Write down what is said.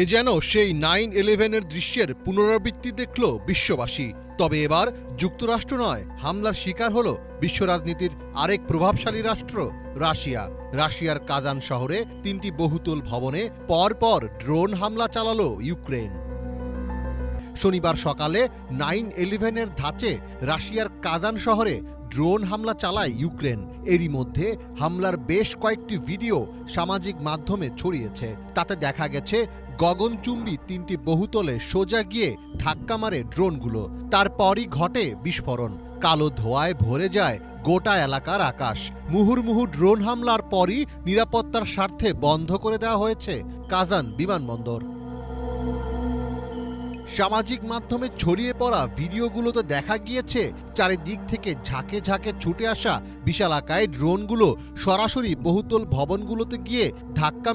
এ যেন সেই নাইন ইলেভেনের দৃশ্যের পুনরাবৃত্তি দেখল বিশ্ববাসী। তবে এবার যুক্তরাষ্ট্র নয়, হামলার শিকার হল বিশ্ব রাজনীতির আরেক প্রভাবশালী রাষ্ট্র, রাশিয়া। রাশিয়ার কাজান শহরে তিনটি বহুতল ভবনে পরপর ড্রোন হামলা চালালো ইউক্রেন। শনিবার সকালে নাইন ইলেভেনের ধাঁচে রাশিয়ার কাজান শহরে ড্রোন হামলা চালায় ইউক্রেন। এরই মধ্যে হামলার বেশ কয়েকটি ভিডিও সামাজিক মাধ্যমে ছড়িয়েছে। তাতে দেখা গেছে গগনচুম্বী তিনটি বহুতলে সোজা গিয়ে ধাক্কা মারে ড্রোনগুলো। তারপরই ঘটে বিস্ফোরণ। কালো ধোঁয়ায় ভরে যায় গোটা এলাকার আকাশ। মুহুর্মুহু ড্রোন হামলার পরই নিরাপত্তার স্বার্থে বন্ধ করে দেওয়া হয়েছে কাজান বিমানবন্দর। সামাজিক মাধ্যমে ছড়িয়ে পড়া ভিডিওগুলোতে দেখা গিয়েছে, চারিদিক থেকে ঝাঁকে ঝাঁকে ছুটে আসা বিশালাকায় ড্রোনগুলো সরাসরি বহুতল ভবনগুলোতে গিয়ে ধাক্কা